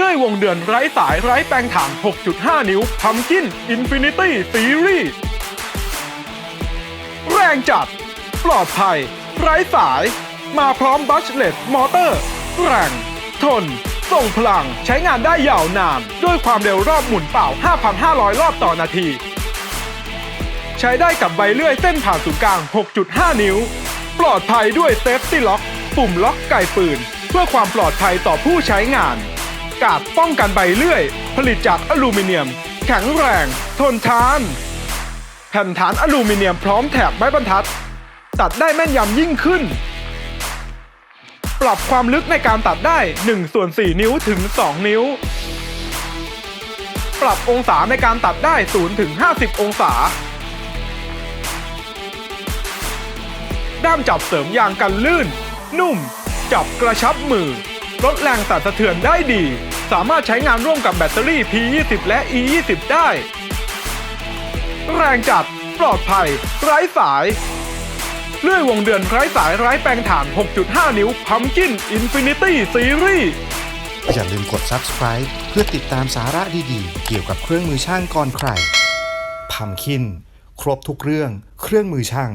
เลื่อยวงเดือนไร้สายไร้แปลงถ่าน6.5 นิ้วพัมกินอินฟินิตี้ซีรีส์แรงจัด ปลอดภัย ไร้สาย มาพร้อมบัชเลสมอเตอร์ แรง ทน ส่งพลังใช้งานได้ยาวนาน ด้วยความเร็วรอบหมุนเป่า 5,500 รอบต่อนาที ใช้ได้กับใบเลื่อยเส้นผ่านศูนย์กลาง 6.5 นิ้ว ปลอดภัยด้วยเซฟตี้ล็อก ปุ่มล็อกไก่ปืน เพื่อความปลอดภัยต่อผู้ใช้งาน กาดป้องกันใบเลื่อย ผลิตจากอลูมิเนียม แข็งแรง ทนทาน แผ่นฐานอลูมิเนียมพร้อมแถบไม้บรรทัด ตัดได้แม่นยำยิ่งขึ้น ปรับความลึกในการตัดได้1ส่วน4นิ้วถึง 2 นิ้ว ปรับองศาในการตัดได้0ถึง50 องศาด้ามจับเสริมยางกันลื่น นุ่ม จับกระชับมือ ลดแรงสั่นสะเทือนได้ดี สามารถใช้งานร่วมกับแบตเตอรี่ P20 และ E20 ได้ แรงจัด ปลอดภัย ไร้สายเลื่อยวงเดือนไร้สายไร้แปลงถ่าน 6.5 นิ้วพัมกินอินฟินิตี้ซีรีส์อย่าลืมกด subscribe เพื่อติดตามสาระดีๆ เกี่ยวกับเครื่องมือช่างก่อนใครพัมคิน ครบทุกเรื่องเครื่องมือช่าง